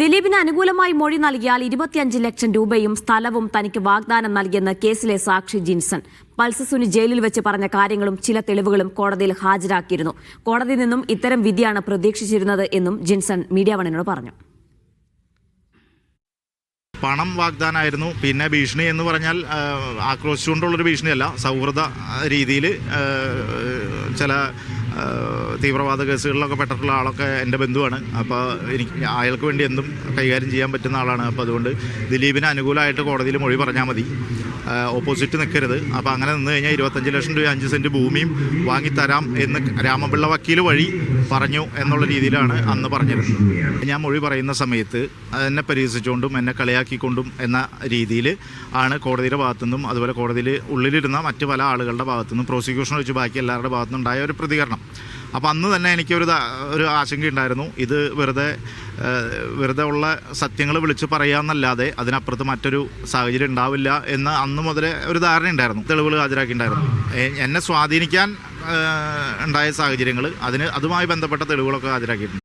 ദിലീപിന് അനുകൂലമായി മൊഴി നൽകിയാൽ ഇരുപത്തിയഞ്ച് ലക്ഷം രൂപയും സ്ഥലവും തനിക്ക് വാഗ്ദാനം നൽകിയെന്ന് കേസിലെ സാക്ഷി ജിൻസൺ. പൾസസുനി ജയിലിൽ വെച്ച് പറഞ്ഞ കാര്യങ്ങളും ചില തെളിവുകളും കോടതിയിൽ ഹാജരാക്കിയിരുന്നു. കോടതിയിൽ നിന്നും ഇത്തരം വിധിയാണ് പ്രതീക്ഷിച്ചിരുന്നത് എന്നും ജിൻസൺ മീഡിയ വണിനോട് പറഞ്ഞു. പണം വാഗ്ദാനമായിരുന്നു പിന്നെ ഭീഷണി എന്ന് പറഞ്ഞാൽ ആക്രോശിച്ചുകൊണ്ടുള്ളൊരു ഭീഷണിയല്ല. സൗഹൃദ രീതിയിൽ ചില തീവ്രവാദ കേസുകളിലൊക്കെ പെട്ടിട്ടുള്ള ആളൊക്കെ എന്റെ ബന്ധുവാണ്. അപ്പോൾ എനിക്ക് അയാൾക്ക് വേണ്ടി എന്തും കൈകാര്യം ചെയ്യാൻ പറ്റുന്ന ആളാണ്. അപ്പോൾ അതുകൊണ്ട് ദിലീപിന് അനുകൂലമായിട്ട് കോടതിയിൽ മൊഴി പറഞ്ഞാൽ മതി. ഓപ്പോസിറ്റ് നിൽക്കരുത് അപ്പോൾ അങ്ങനെ നിന്ന് കഴിഞ്ഞാൽ ഇരുപത്തഞ്ച് ലക്ഷം രൂപ അഞ്ച് സെന്റ് ഭൂമിയും വാങ്ങിത്തരാം എന്ന് രാമപിള്ള വക്കീൽ വഴി പറഞ്ഞു എന്നുള്ള രീതിയിലാണ് അന്ന് പറഞ്ഞിരുന്നത്. ഞാൻ മൊഴി പറയുന്ന സമയത്ത് എന്നെ പരിഹസിച്ചുകൊണ്ടും എന്നെ കളിയാക്കിക്കൊണ്ടും എന്ന രീതിയിൽ ആണ് കോടതിയുടെ ഭാഗത്തുനിന്നും അതുപോലെ കോടതിയിൽ ഉള്ളിലിരുന്ന മറ്റ് പല ആളുകളുടെ ഭാഗത്തുനിന്നും പ്രോസിക്യൂഷൻ വെച്ച് ബാക്കി എല്ലാവരുടെ ഭാഗത്തുനിന്നും ഉണ്ടായ ഒരു പ്രതികരണം. അപ്പോൾ അന്ന് തന്നെ എനിക്കൊരു ഒരു ആശങ്കയുണ്ടായിരുന്നു ഇത് വെറുതെ വെറുതെ ഉള്ള സത്യങ്ങൾ വിളിച്ച് പറയാമെന്നല്ലാതെ അതിനപ്പുറത്ത് മറ്റൊരു സാഹചര്യം ഉണ്ടാവില്ല എന്ന് അന്ന് മുതലേ ഒരു ധാരണ ഉണ്ടായിരുന്നു. തെളിവുകൾ ഹാജരാക്കിയിട്ടുണ്ടായിരുന്നു എന്നെ സ്വാധീനിക്കാൻ ഉണ്ടായ സാഹചര്യങ്ങൾ അതിന് അതുമായി ബന്ധപ്പെട്ട തെളിവുകളൊക്കെ ഹാജരാക്കിയിട്ടുണ്ട്.